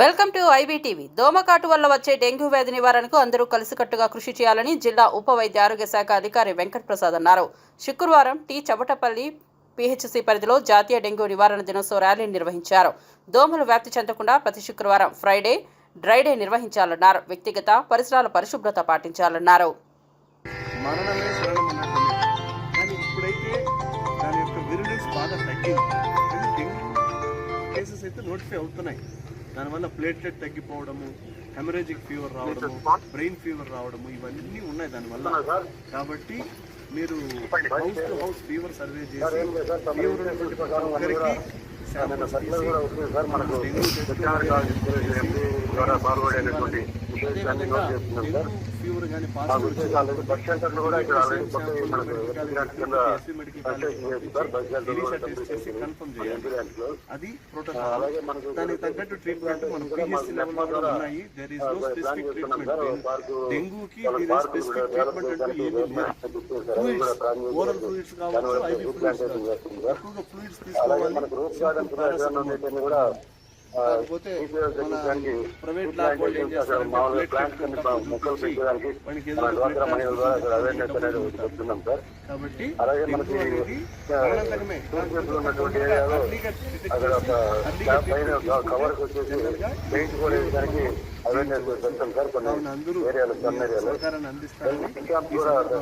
Welcome to IBTV. దోమకాటు వల్ల వచ్చే dengue వ్యాధి నివారణకు అందరూ కలిసికట్టుగా కృషి చేయాలని జిల్లా ఉప వైద్య ఆరోగ్య శాఖ అధికారి వెంకట్ ప్రసాద్ అన్నారు. శుక్రవారం టీ చవటపల్లి పిహెచ్సి పరిధిలో జాతీయ డెంగ్యూ నివారణ దినోత్సవ ర్యాలీని నిర్వహించారు. దోమలు వ్యాప్తి చెందకుండా ప్రతి శుక్రవారం ఫ్రైడే డ్రైడే నిర్వహించాలన్నారు. వ్యక్తిగత పరిసరాల పరిశుభ్రత పాటించాలన్నారు. కేసెస్ అయితే నోటిఫై అవుతున్నాయి. దానివల్ల ప్లేట్లెట్ తగ్గిపోవడము హెమరేజిక్ ఫీవర్ రావడము బ్రెయిన్ ఫీవర్ రావడము ఇవన్నీ ఉన్నాయి దానివల్ల. కాబట్టి మీరు house to house fever survey చేసి ఫీవర్ ఉన్నటువంటి ప్రతి ఒక్కరికి samples తీసి డెంగ్యూ అదేవిధంగా డెంగ్యూ ఫీవర్ కానీ పాజిటివ్ అది ప్రోటోకాల్ దానికి తగ్గట్టు ట్రీట్మెంట్ మన పిహెచ్సి లెవెల్ కూడా ఉన్నాయి. There is no specific treatment డెంగూకి దీని స్పెసిఫిక్ ట్రీట్మెంట్ అంటూ ఏమీ లేదు. ఫ్లూయిడ్స్ ఓరల్ ఫ్లూయిడ్స్ కావచ్చు ఐవి ఫ్లూయిడ్స్ కావచ్చు ఎక్కువగా ఫ్లూయిడ్స్ తీసుకోవాలి కాకపోతే మన ప్రైవేట్ ల్యాబ్ వాళ్ళు ఏం చేస్తారంటే ప్లేట్లెట్ చూపించి వానికి ఏదో ఒక బ్లడ్ జరుగుతుంది. కాబట్టి డెంగ్యూ అనేది మరణకరమే. అర్లీగా డిటెక్ట్ చేసి, అర్లీగా ట్రీట్మెంట్ తీసుకుంటే కావున అందరూ ఈ సహకారాన్ని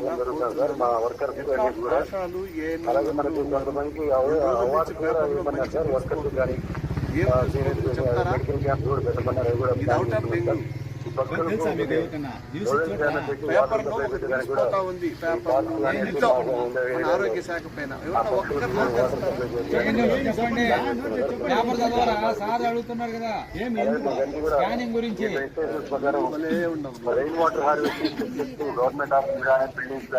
సందర్భంగా కోరుతున్నాను. ఎట్లా ఆశాలు ఏ? ఈ రోజు నుంచి పేపర్లో మంచి తెలుసుకోవాలి. ఏం తెలుసుకోవాలో ఇది అవుట్ ఆఫ్ డెంగ్యూ పేపర్ ఉంది మన ఆరోగ్య శాఖ పైన? పేపర్ చదవరా సార్ అడుగుతున్నారు కదా ఏం ఎందుకు స్కానింగ్ గురించి? వాటర్ హార్వెస్టింగ్ గవర్నమెంట్ ఆఫీస్ కానీ బిల్డింగ్స్